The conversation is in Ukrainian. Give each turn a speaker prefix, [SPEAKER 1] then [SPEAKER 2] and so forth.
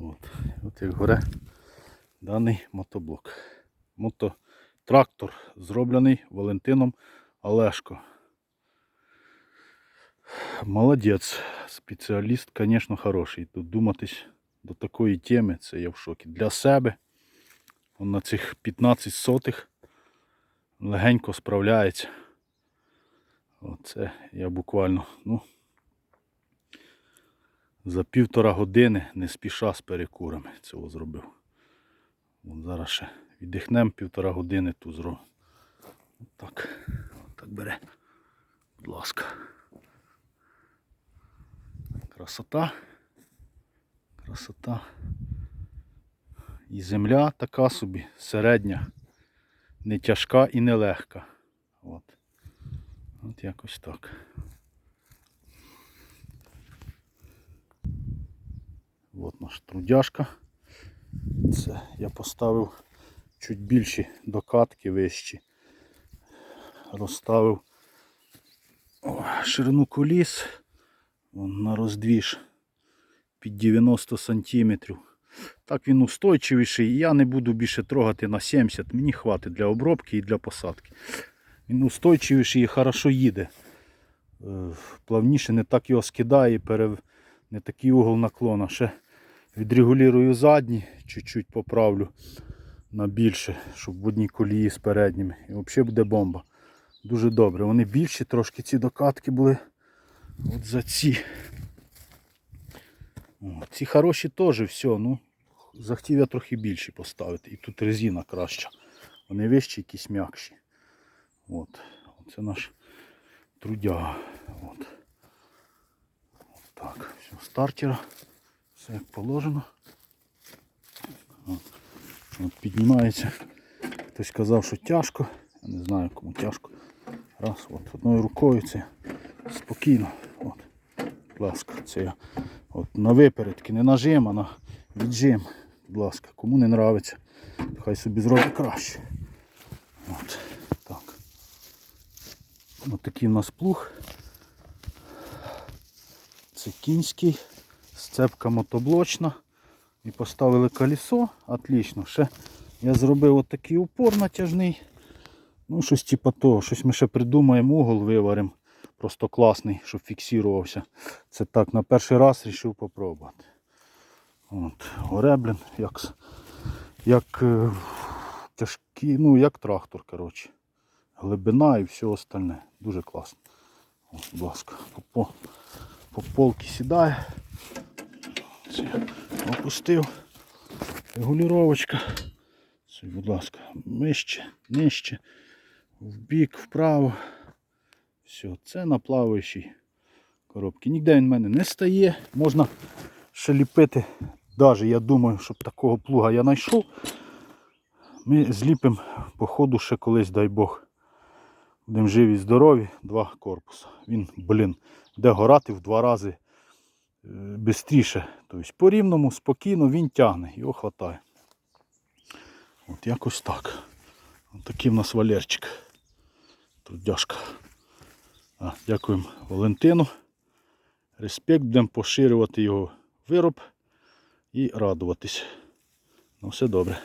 [SPEAKER 1] От, от як горе даний мотоблок. Мототрактор зроблений Валентином Олешко. Молодець. Спеціаліст, звісно, хороший. Тут думатись до такої теми, це я в шокі. Для себе он на цих 15 сотих легенько справляється. Оце я буквально, ну, за півтора години не спіша з перекурами цього зробив. Вон зараз ще віддихнемо півтора години ту зробимо. Так, так бере. Будь ласка. Красота. Красота. І земля така собі середня, не тяжка і не легка. От. От якось так. От наш трудяшка. Це я поставив чуть більші докатки вищі. Розставив ширину коліс на роздвіж під 90 сантиметрів. Так він устойчивіший. Я не буду більше трогати на 70. Мені хватить для обробки і для посадки. Він устойчивіший і хорошо їде. Е, Плавніше не так його скидає, не такий угол наклона. Ще відрегулюю задні, чуть-чуть поправлю на більше, щоб в одній колії з передніми. І взагалі буде бомба. Дуже добре. Вони більші, трошки ці докатки були. От за ці. О, ці хороші теж все. Ну, захотів я трохи більші поставити. І тут резина краща. Вони вищі, якісь м'якші. От. Це наш трудяга. От. От так. Все, стартера. Все як положено. От. От піднімається. Хтось казав, що тяжко. Я не знаю кому тяжко. Раз, от одною рукою це спокійно. От. Будь ласка, це я от на випередки, не нажим, а на віджим. Будь ласка, кому не нравиться, хай собі зробить краще. От, так. Ось такий в нас плуг. Це кінський, сцепка мотоблочна. І поставили колесо, отлично. Ще я зробив отакий упор натяжний. Ну, щось типу того, щось ми ще придумаємо, угол виваримо. Просто класний, щоб фіксувався. Це так, на перший раз вирішив попробувати. От, Гореблін, як, як е, тяжкий, ну як трактор, коротше. Глибина і все остальне. Дуже класно. От, будь ласка, по, по, по полки сідає. Це опустив. Регулювачка. Це, будь ласка, нижче, нижче, вбік, вправо. Все, це на плаваючій коробці. Ніде він в мене не стає. Можна ще ліпити. Навіть я думаю, щоб такого плуга я знайшов. Ми зліпимо по ходу ще колись, дай Бог. Будемо живі, здорові, два корпуси. Він, блін, де горати в два рази швидше. Тобто по рівному, спокійно він тягне, його вистачає. От якось так. Ось такий в нас валерчик. Трудяшка. А, дякуємо Валентину. Респект, будемо поширювати його вироб і радуватись. Ну все добре.